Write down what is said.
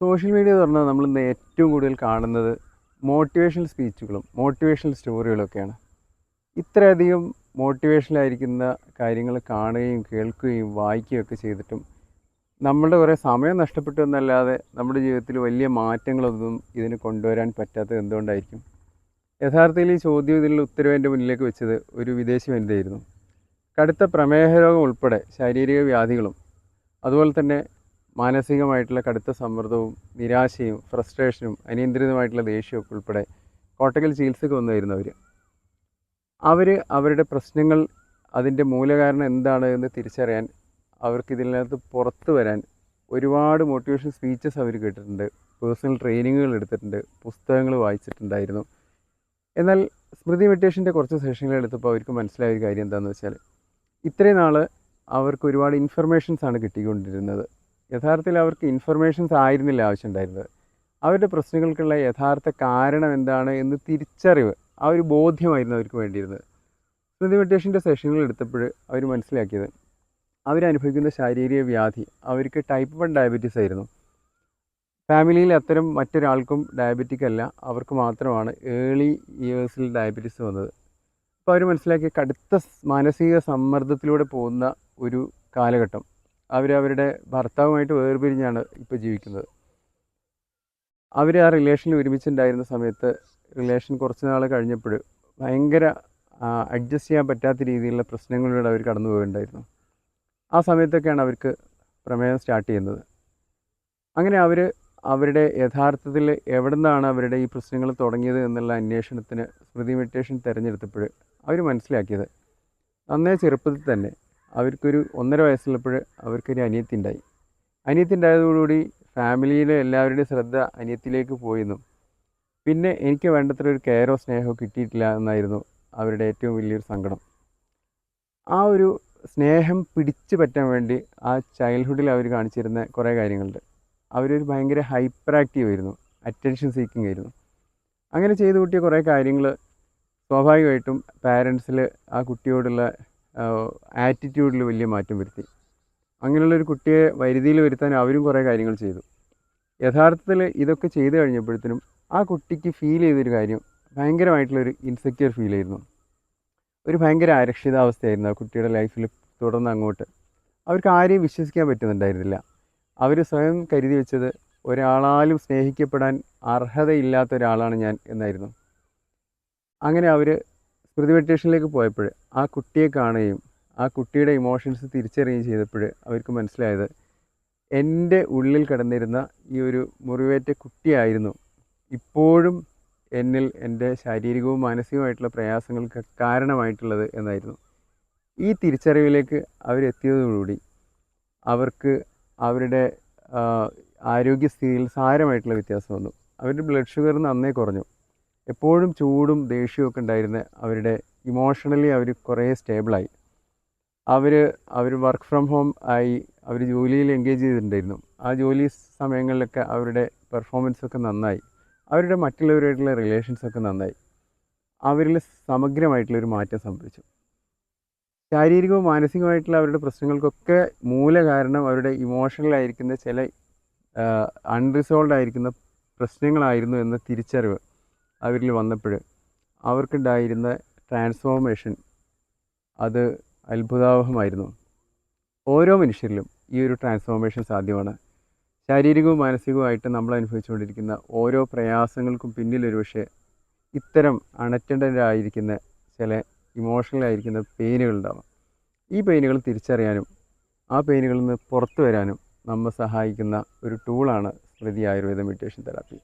Social media എന്ന് പറഞ്ഞാൽ നമ്മൾ ഇന്ന് ഏറ്റവും കൂടുതൽ കാണുന്നത് മോട്ടിവേഷണൽ സ്പീച്ചുകളും മോട്ടിവേഷണൽ സ്റ്റോറികളൊക്കെയാണ് ഇത്രയധികം മോട്ടിവേഷനിലായിരിക്കുന്ന കാര്യങ്ങൾ കാണുകയും കേൾക്കുകയും വായിക്കുകയും ഒക്കെ ചെയ്തിട്ടും നമ്മളുടെ കുറേ സമയം നഷ്ടപ്പെട്ടു എന്നല്ലാതെ നമ്മുടെ ജീവിതത്തിൽ വലിയ മാറ്റങ്ങളൊന്നും ഇതിന് കൊണ്ടുവരാൻ പറ്റാത്തത് എന്തുകൊണ്ടായിരിക്കും? യഥാർത്ഥത്തിൽ ഈ ചോദ്യം ഇതിനുള്ള ഉത്തരവ് എന്റെ മുന്നിലേക്ക് വെച്ചത് ഒരു വിദേശി വനിതയായിരുന്നു. കടുത്ത പ്രമേഹ രോഗം ഉൾപ്പെടെ ശാരീരിക വ്യാധികളും അതുപോലെ തന്നെ മാനസികമായിട്ടുള്ള കടുത്ത സമ്മർദ്ദവും നിരാശയും ഫ്രസ്ട്രേഷനും അനിയന്ത്രിതമായിട്ടുള്ള ദേഷ്യവും ഉൾപ്പെടെ കോട്ടക്കൽ ചികിത്സയ്ക്ക് വന്നു വരുന്നവർ അവർ അവരുടെ പ്രശ്നങ്ങൾ അതിന്റെ മൂലകാരണം എന്താണ് എന്ന് തിരിച്ചറിയാൻ അവർക്ക് ഇതിനകത്ത് പുറത്തു വരാൻ ഒരുപാട് മോട്ടിവേഷൻ സ്പീച്ചസ് അവർ കേട്ടിട്ടുണ്ട്. പേഴ്സണൽ ട്രെയിനിങ്ങുകൾ എടുത്തിട്ടുണ്ട്. പുസ്തകങ്ങൾ വായിച്ചിട്ടുണ്ടായിരുന്നു. എന്നാൽ സ്മൃതി മെഡിറ്റേഷന്റെ കുറച്ച് സെഷനുകൾ എടുത്തപ്പോൾ അവർക്ക് മനസ്സിലായ ഒരു കാര്യം എന്താണെന്ന് വെച്ചാൽ ഇത്രയും നാൾ അവർക്ക് ഒരുപാട് ഇൻഫർമേഷൻസ് ആണ് കിട്ടിക്കൊണ്ടിരുന്നത്. യഥാർത്ഥത്തിൽ അവർക്ക് ഇൻഫർമേഷൻസ് ആയിരുന്നില്ല ആവശ്യമുണ്ടായിരുന്നത് അവരുടെ പ്രശ്നങ്ങൾക്കുള്ള യഥാർത്ഥ കാരണം എന്താണ് എന്ന് തിരിച്ചറിവ് ആ ഒരു ബോധ്യമായിരുന്നു അവർക്ക് വേണ്ടിയിരുന്നത്. സ്മൃതി മെഡിറ്റേഷന്റെ സെഷനുകൾ എടുത്തപ്പോൾ അവർ മനസ്സിലാക്കിയത് അവരനുഭവിക്കുന്ന ശാരീരിക വ്യാധി അവർക്ക് ടൈപ്പ് വൺ ഡയബറ്റീസ് ആയിരുന്നു. ഫാമിലിയിൽ അത്തരം മറ്റൊരാൾക്കും ഡയബറ്റിക് അല്ല അവർക്ക് മാത്രമാണ് ഏർലി ഇയേഴ്സിൽ ഡയബറ്റീസ് വന്നത്. അപ്പോൾ അവർ മനസ്സിലാക്കിയ കടുത്ത മാനസിക സമ്മർദ്ദത്തിലൂടെ പോകുന്ന ഒരു കാലഘട്ടം. അവരവരുടെ ഭർത്താവുമായിട്ട് വേർപിരിഞ്ഞാണ് ഇപ്പോൾ ജീവിക്കുന്നത്. അവർ ആ റിലേഷനിൽ ഒരുമിച്ചുണ്ടായിരുന്ന സമയത്ത് റിലേഷൻ കുറച്ച് നാൾ കഴിഞ്ഞപ്പോൾ ഭയങ്കര അഡ്ജസ്റ്റ് ചെയ്യാൻ പറ്റാത്ത രീതിയിലുള്ള പ്രശ്നങ്ങളിലൂടെ അവർ കടന്നു പോയിട്ടുണ്ടായിരുന്നു ആ സമയത്തൊക്കെയാണ് അവർക്ക് പ്രമേയം സ്റ്റാർട്ട് ചെയ്യുന്നത്. അങ്ങനെ അവർ അവരുടെ യഥാർത്ഥത്തിൽ എവിടെ നിന്നാണ് അവരുടെ ഈ പ്രശ്നങ്ങൾ തുടങ്ങിയത് എന്നുള്ള അന്വേഷണത്തിന് സ്മൃതി മെഡിറ്റേഷൻ തിരഞ്ഞെടുത്തപ്പോൾ അവർ മനസ്സിലാക്കിയത്. നന്നേ ചെറുപ്പത്തിൽ തന്നെ അവർക്കൊരു ഒന്നര വയസ്സുള്ളപ്പോൾ അവർക്കൊരു അനിയത്തി ഉണ്ടായി അനിയത്തി ഉണ്ടായതോടുകൂടി ഫാമിലിയിലെ എല്ലാവരുടെയും ശ്രദ്ധ അനിയത്തിലേക്ക് പോയെന്നും. പിന്നെ എനിക്ക് വേണ്ടത്ര ഒരു കെയറോ സ്നേഹമോ കിട്ടിയിട്ടില്ല എന്നായിരുന്നു അവരുടെ ഏറ്റവും വലിയൊരു സങ്കടം. ആ ഒരു സ്നേഹം പിടിച്ചു പറ്റാൻ വേണ്ടി ആ ചൈൽഡ്ഹുഡിൽ അവർ കാണിച്ചിരുന്ന കുറേ കാര്യങ്ങളുണ്ട്. അവരൊരു ഭയങ്കര ഹൈപ്പർ ആക്റ്റീവ് ആയിരുന്നു അറ്റൻഷൻ സീക്കിംഗ് ആയിരുന്നു. അങ്ങനെ ചെയ്തു കുറേ കാര്യങ്ങൾ സ്വാഭാവികമായിട്ടും പാരൻസിൽ ആ കുട്ടിയോടുള്ള ആറ്റിറ്റ്യൂഡിൽ വലിയ മാറ്റം വരുത്തി. അങ്ങനെയുള്ളൊരു കുട്ടിയെ വരുതിയിൽ വരുത്താൻ അവരും കുറേ കാര്യങ്ങൾ ചെയ്തു. യഥാർത്ഥത്തിൽ ഇതൊക്കെ ചെയ്തു കഴിഞ്ഞപ്പോഴത്തേനും ആ കുട്ടിക്ക് ഫീൽ ചെയ്തൊരു കാര്യം ഭയങ്കരമായിട്ടുള്ളൊരു ഇൻസെക്യൂർ ഫീൽ ആയിരുന്നു. ഒരു ഭയങ്കര അരക്ഷിതാവസ്ഥയായിരുന്നു ആ കുട്ടിയുടെ ലൈഫിൽ തുടർന്ന് അങ്ങോട്ട്. അവർക്ക് ആരെയും വിശ്വസിക്കാൻ പറ്റുന്നുണ്ടായിരുന്നില്ല. അവർ സ്വയം കരുതി വെച്ചത് ഒരാളാലും സ്നേഹിക്കപ്പെടാൻ അർഹതയില്ലാത്ത ഒരാളാണ് ഞാൻ എന്നായിരുന്നു. അങ്ങനെ അവർ സ്മൃതി മെഡിറ്റേഷനിലേക്ക് പോയപ്പോൾ ആ കുട്ടിയെ കാണുകയും ആ കുട്ടിയുടെ ഇമോഷൻസ് തിരിച്ചറിയുകയും ചെയ്തപ്പോൾ അവർക്ക് മനസ്സിലായത് എന്റെ ഉള്ളിൽ കിടന്നിരുന്ന ഈ ഒരു മുറിവേറ്റ കുട്ടിയായിരുന്നു. ഇപ്പോഴും എന്നിൽ എന്റെ ശാരീരികവും മാനസികവുമായിട്ടുള്ള പ്രയാസങ്ങൾക്ക് കാരണമായിട്ടുള്ളത് എന്നായിരുന്നു. ഈ തിരിച്ചറിവിലേക്ക് അവരെത്തിയതോടുകൂടി അവർക്ക് അവരുടെ ആരോഗ്യസ്ഥിതിയിൽ സാരമായിട്ടുള്ള വ്യത്യാസം വന്നു. അവരുടെ ബ്ലഡ് ഷുഗർ നന്നേ കുറഞ്ഞു. എപ്പോഴും ചൂടും ദേഷ്യവും ഒക്കെ ഉണ്ടായിരുന്ന അവരുടെ ഇമോഷണലി അവർ കുറേ സ്റ്റേബിളായി അവർ അവർ വർക്ക് ഫ്രം ഹോം ആയി അവർ ജോലിയിൽ എൻഗേജ് ചെയ്തിട്ടുണ്ടായിരുന്നു. ആ ജോലി സമയങ്ങളിലൊക്കെ അവരുടെ പെർഫോമൻസ് ഒക്കെ നന്നായി. അവരുടെ മറ്റുള്ളവരുമായിട്ടുള്ള റിലേഷൻസ് ഒക്കെ നന്നായി. അവരിൽ സമഗ്രമായിട്ടുള്ളൊരു മാറ്റം സംഭവിച്ചു. ശാരീരികവും മാനസികമായിട്ടുള്ള അവരുടെ പ്രശ്നങ്ങൾക്കൊക്കെ മൂല കാരണം അവരുടെ ഇമോഷണലായിരിക്കുന്ന ചില അൺറിസോൾവ് ആയിരിക്കുന്ന പ്രശ്നങ്ങളായിരുന്നു എന്ന തിരിച്ചറിവ്. അവരിൽ വന്നപ്പോൾ അവർക്കുണ്ടായിരുന്ന ട്രാൻസ്ഫോർമേഷൻ അത് അത്ഭുതാവഹമായിരുന്നു. ഓരോ മനുഷ്യരിലും ഈ ഒരു ട്രാൻസ്ഫോർമേഷൻ സാധ്യമാണ്. ശാരീരികവും മാനസികവുമായിട്ട് നമ്മൾ അനുഭവിച്ചുകൊണ്ടിരിക്കുന്ന ഓരോ പ്രയാസങ്ങൾക്കും പിന്നിലൊരു പക്ഷേ ഇത്തരം അണറ്റണ്ടരായിരിക്കുന്ന ചില പെയിനുകൾ ഉണ്ടാവാം ഈ പെയിനുകൾ തിരിച്ചറിയാനും ആ പെയിനുകളിൽ നിന്ന് പുറത്തു വരാനും നമ്മെ സഹായിക്കുന്ന ഒരു ടൂളാണ് സ്മൃതി ആയുർവേദ മെഡിറ്റേഷൻ തെറാപ്പി